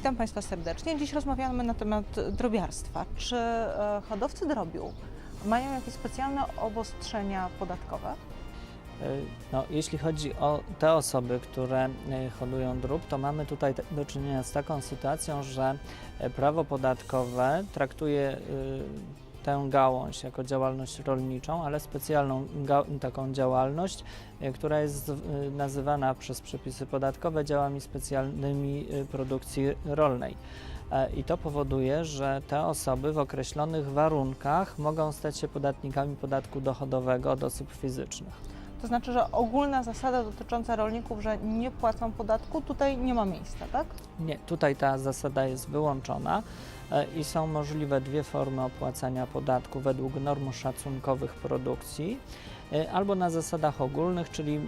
Witam Państwa serdecznie. Dziś rozmawiamy na temat drobiarstwa. Czy e, hodowcy drobiu mają jakieś specjalne obostrzenia podatkowe? Y, No, jeśli chodzi o te osoby, które y, hodują drób, to mamy tutaj do czynienia z taką sytuacją, że e, prawo podatkowe traktuje tę gałąź jako działalność rolniczą, ale specjalną taką działalność, y, która jest y, nazywana przez przepisy podatkowe działami specjalnymi y, produkcji rolnej. E, I to powoduje, że te osoby w określonych warunkach mogą stać się podatnikami podatku dochodowego od osób fizycznych. To znaczy, że ogólna zasada dotycząca rolników, że nie płacą podatku, tutaj nie ma miejsca, tak? Nie, tutaj ta zasada jest wyłączona e, i są możliwe dwie formy opłacania podatku według norm szacunkowych produkcji albo na zasadach ogólnych, czyli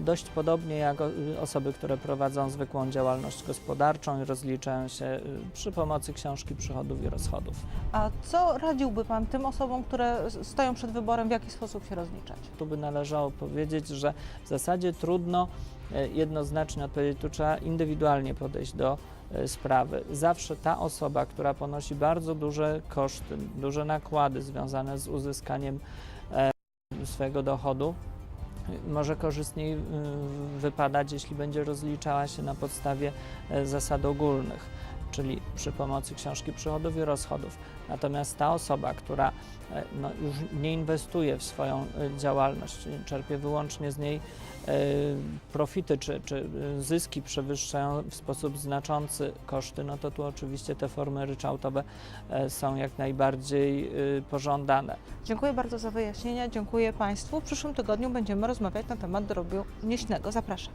dość podobnie jak osoby, które prowadzą zwykłą działalność gospodarczą i rozliczają się y, przy pomocy książki przychodów i rozchodów. A co radziłby Pan tym osobom, które stoją przed wyborem, w jaki sposób się rozliczać? Tu by należało powiedzieć, że w zasadzie trudno e, jednoznacznie odpowiedzieć, tu trzeba indywidualnie podejść do e, sprawy. Zawsze ta osoba, która ponosi bardzo duże koszty, duże nakłady związane z uzyskaniem e, swojego dochodu, może korzystniej y, wypadać, jeśli będzie rozliczała się na podstawie e, zasad ogólnych, czyli przy pomocy książki przychodów i rozchodów. Natomiast ta osoba, która e, no, już nie inwestuje w swoją e, działalność, czerpie wyłącznie z niej e, profity czy, czy zyski przewyższają w sposób znaczący koszty, no to tu oczywiście te formy ryczałtowe są jak najbardziej pożądane. Dziękuję bardzo za wyjaśnienia, dziękuję Państwu. W przyszłym tygodniu będziemy rozmawiać na temat drobiu mieśnego. Zapraszam.